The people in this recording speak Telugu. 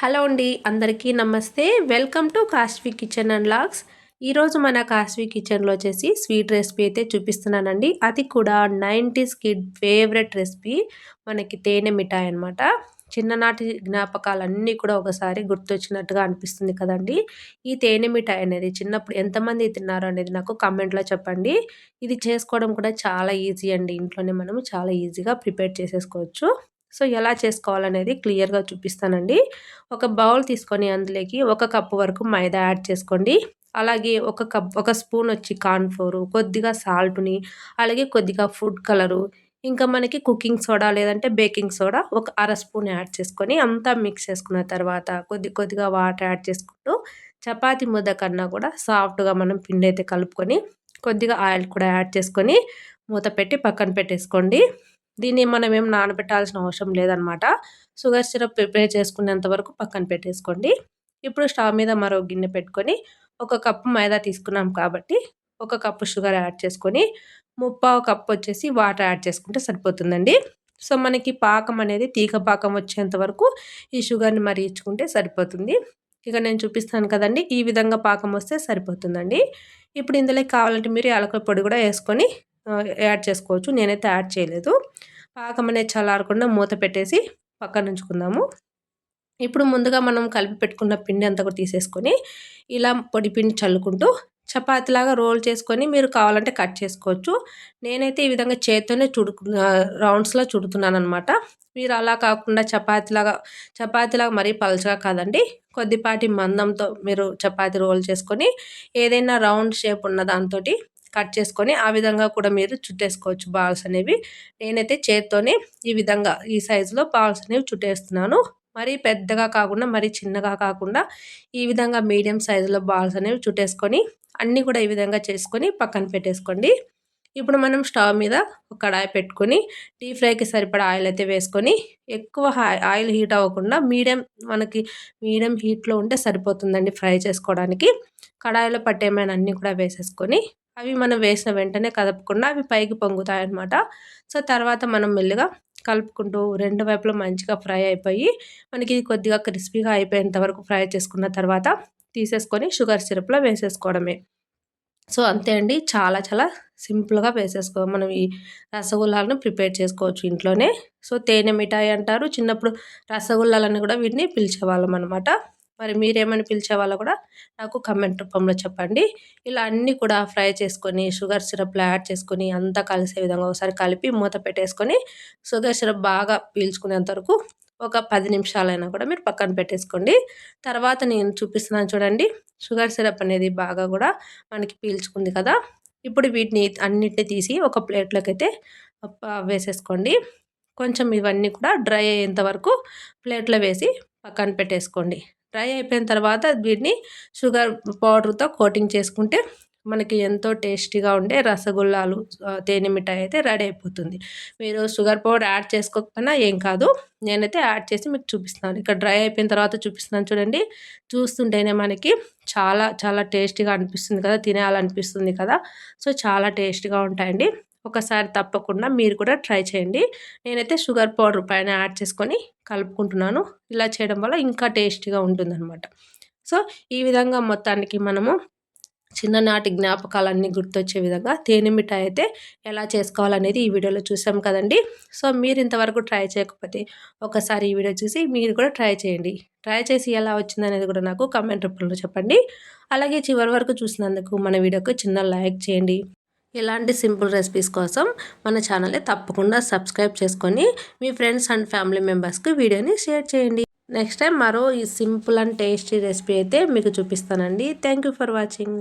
హలో అండి అందరికీ నమస్తే. Welcome to Kasvi kitchen and logs ఈరోజు మన కాస్వి కిచెన్లో వచ్చేసి స్వీట్ రెసిపీ అయితే చూపిస్తున్నానండి. అది కూడా నైంటీస్ కిడ్ ఫేవరెట్ రెసిపీ. మనకి తేనె మిఠాయి అనమాట చిన్ననాటి జ్ఞాపకాలన్నీ కూడా ఒకసారి గుర్తొచ్చినట్టుగా అనిపిస్తుంది కదండి. ఈ తేనె మిఠాయి అనేది చిన్నప్పుడు ఎంతమంది తిన్నారు అనేది నాకు కమెంట్లో చెప్పండి. ఇది చేసుకోవడం కూడా చాలా ఈజీ అండి. ఇంట్లోనే మనము చాలా ఈజీగా ప్రిపేర్ చేసేసుకోవచ్చు. సో ఎలా చేసుకోవాలనేది క్లియర్గా చూపిస్తానండి. ఒక బౌల్ తీసుకొని అందులోకి ఒక కప్పు వరకు మైదా యాడ్ చేసుకోండి. అలాగే ఒక కప్ ఒక స్పూన్ వచ్చి కార్న్ఫ్లోరు కొద్దిగా సాల్ట్ని అలాగే కొద్దిగా ఫుడ్ కలరు ఇంకా మనకి కుకింగ్ సోడా లేదంటే బేకింగ్ సోడా ఒక అర స్పూన్ యాడ్ చేసుకొని అంతా మిక్స్ చేసుకున్న తర్వాత కొద్ది కొద్దిగా వాటర్ యాడ్ చేసుకుంటూ చపాతి ముద్ద కన్నా కూడా సాఫ్ట్గా మనం పిండి అయితే కలుపుకొని కొద్దిగా ఆయిల్ కూడా యాడ్ చేసుకొని మూత పెట్టి పక్కన పెట్టేసుకోండి. దీన్ని మనం ఏం నానబెట్టాల్సిన అవసరం లేదనమాట. షుగర్ సిరప్ ప్రిపేర్ చేసుకునేంత వరకు పక్కన పెట్టేసుకోండి. ఇప్పుడు స్టవ్ మీద మరో గిన్నె పెట్టుకొని ఒక కప్పు మైదా తీసుకున్నాం కాబట్టి ఒక కప్పు షుగర్ యాడ్ చేసుకొని ముప్పావు కప్పు వచ్చేసి వాటర్ యాడ్ చేసుకుంటే సరిపోతుందండి. సో మనకి పాకం అనేది తీగ పాకం వచ్చేంత వరకు ఈ షుగర్ని మరిగించుకుంటే సరిపోతుంది. ఇక నేను చూపిస్తాను కదండి ఈ విధంగా పాకం వస్తే సరిపోతుందండి. ఇప్పుడు ఇందులో కావాలంటే మీరు యాలకుల పొడి కూడా వేసుకొని యాడ్ చేసుకోవచ్చు. నేనైతే యాడ్ చేయలేదు. పాకం అనేది చల్లారకుండా మూత పెట్టేసి పక్కన ఉంచుకుందాము ఇప్పుడు ముందుగా మనం కలిపి పెట్టుకున్న పిండి అంతా కూడా తీసేసుకొని ఇలా పొడి పిండి చల్లుకుంటూ చపాతీలాగా రోల్ చేసుకొని మీరు కావాలంటే కట్ చేసుకోవచ్చు. నేనైతే ఈ విధంగా చేత్తోనే చుడుకు రౌండ్స్లో చుడుతున్నాను అనమాట మీరు అలా కాకుండా చపాతీలాగా చపాతీలాగా మరీ పలచగా కాదండి. కొద్దిపాటి మందంతో మీరు చపాతీ రోల్ చేసుకొని ఏదైనా రౌండ్ షేప్ ఉన్న దాంతో కట్ చేసుకొని ఆ విధంగా కూడా మీరు చుట్టేసుకోవచ్చు బాల్స్ అనేవి. నేనైతే చేత్తోనే ఈ విధంగా ఈ సైజులో బాల్స్ అనేవి చుట్టేస్తున్నాను. మరీ పెద్దగా కాకుండా మరీ చిన్నగా కాకుండా ఈ విధంగా మీడియం సైజులో బాల్స్ అనేవి చుట్టేసుకొని అన్నీ కూడా ఈ విధంగా చేసుకొని పక్కన పెట్టేసుకోండి. ఇప్పుడు మనం స్టవ్ మీద ఒక కడాయి పెట్టుకొని డీప్ ఫ్రైకి సరిపడా ఆయిల్ అయితే వేసుకొని ఎక్కువ ఆయిల్ హీట్ అవ్వకుండా మీడియం మనకి మీడియం హీట్లో ఉంటే సరిపోతుందండి ఫ్రై చేసుకోవడానికి. కడాయిలో పట్టేమైనా అన్నీ కూడా వేసేసుకొని అవి మనం వేసిన వెంటనే కదపకుండా అవి పైకి పొంగుతాయి అన్నమాట సో తర్వాత మనం మెల్లిగా కలుపుకుంటూ రెండు వైపులు మంచిగా ఫ్రై అయిపోయి మనకి కొద్దిగా క్రిస్పీగా అయిపోయేంత వరకు ఫ్రై చేసుకున్న తర్వాత తీసేసుకొని షుగర్ సిరప్లో వేసేసుకోవడమే. సో అంతే అండి. చాలా చాలా సింపుల్గా వేసేసుకో మనం ఈ రసగుల్లాలను ప్రిపేర్ చేసుకోవచ్చు ఇంట్లోనే. సో తేనె మిఠాయి అంటారు. చిన్నప్పుడు రసగుల్లాలని కూడా వీటిని పిలిచేవాళ్ళం అనమాట మరి మీరేమని పిలిచే వాళ్ళు కూడా నాకు కమెంట్ రూపంలో చెప్పండి. ఇలా అన్నీ కూడా ఫ్రై చేసుకొని షుగర్ సిరప్లో యాడ్ చేసుకొని అంతా కలిసే విధంగా ఒకసారి కలిపి మూత పెట్టేసుకొని షుగర్ సిరప్ బాగా పీల్చుకునేంత వరకు ఒక పది నిమిషాలైనా కూడా మీరు పక్కన పెట్టేసుకోండి. తర్వాత నేను చూపిస్తున్నాను చూడండి షుగర్ సిరప్ అనేది బాగా కూడా మనకి పీల్చుకుంది కదా. ఇప్పుడు వీటిని అన్నిటిని తీసి ఒక ప్లేట్లోకి అయితే వేసేసుకోండి. కొంచెం ఇవన్నీ కూడా డ్రై అయ్యేంత వరకు ప్లేట్లో వేసి పక్కన పెట్టేసుకోండి. డ్రై అయిపోయిన తర్వాత వీటిని షుగర్ పౌడర్తో కోటింగ్ చేసుకుంటే మనకి ఎంతో టేస్టీగా ఉండే రసగుల్లాలు తేనె మిఠాయి అయితే రెడీ అయిపోతుంది. మీరు షుగర్ పౌడర్ యాడ్ చేసుకోకపోయినా ఏం కాదు. నేనైతే యాడ్ చేసి మీకు చూపిస్తాను ఇక్కడ డ్రై అయిపోయిన తర్వాత చూపిస్తున్నాను చూడండి. చూస్తుంటేనే మనకి చాలా చాలా టేస్టీగా అనిపిస్తుంది కదా తినేయాలనిపిస్తుంది కదా. సో చాలా టేస్టీగా ఉంటాయండి. ఒకసారి తప్పకుండా మీరు కూడా ట్రై చేయండి. నేనైతే షుగర్ పౌడర్ పైన యాడ్ చేసుకొని కలుపుకుంటున్నాను. ఇలా చేయడం వల్ల ఇంకా టేస్టీగా ఉంటుందన్నమాట. సో ఈ విధంగా మొత్తానికి మనము చిన్ననాటి జ్ఞాపకాలన్నీ గుర్తొచ్చే విధంగా తేనె మిఠాయి అయితే ఎలా చేసుకోవాలనేది ఈ వీడియోలో చూసాం కదండి. సో మీరు ఇంతవరకు ట్రై చేయకపోతే ఒకసారి ఈ వీడియో చూసి మీరు కూడా ట్రై చేయండి. ట్రై చేసి ఎలా వచ్చిందనేది కూడా నాకు కమెంట్ రూపంలో చెప్పండి. అలాగే చివరి వరకు చూసినందుకు మన వీడియోకి చిన్న లైక్ చేయండి. ఇలాంటి సింపుల్ రెసిపీస్ కోసం మన ఛానల్ని తప్పకుండా సబ్స్క్రైబ్ చేసుకొని మీ ఫ్రెండ్స్ అండ్ ఫ్యామిలీ మెంబర్స్కి వీడియోని షేర్ చేయండి. నెక్స్ట్ టైం మరో ఈ సింపుల్ అండ్ టేస్టీ రెసిపీ అయితే మీకు చూపిస్తానండి. Thank for watching.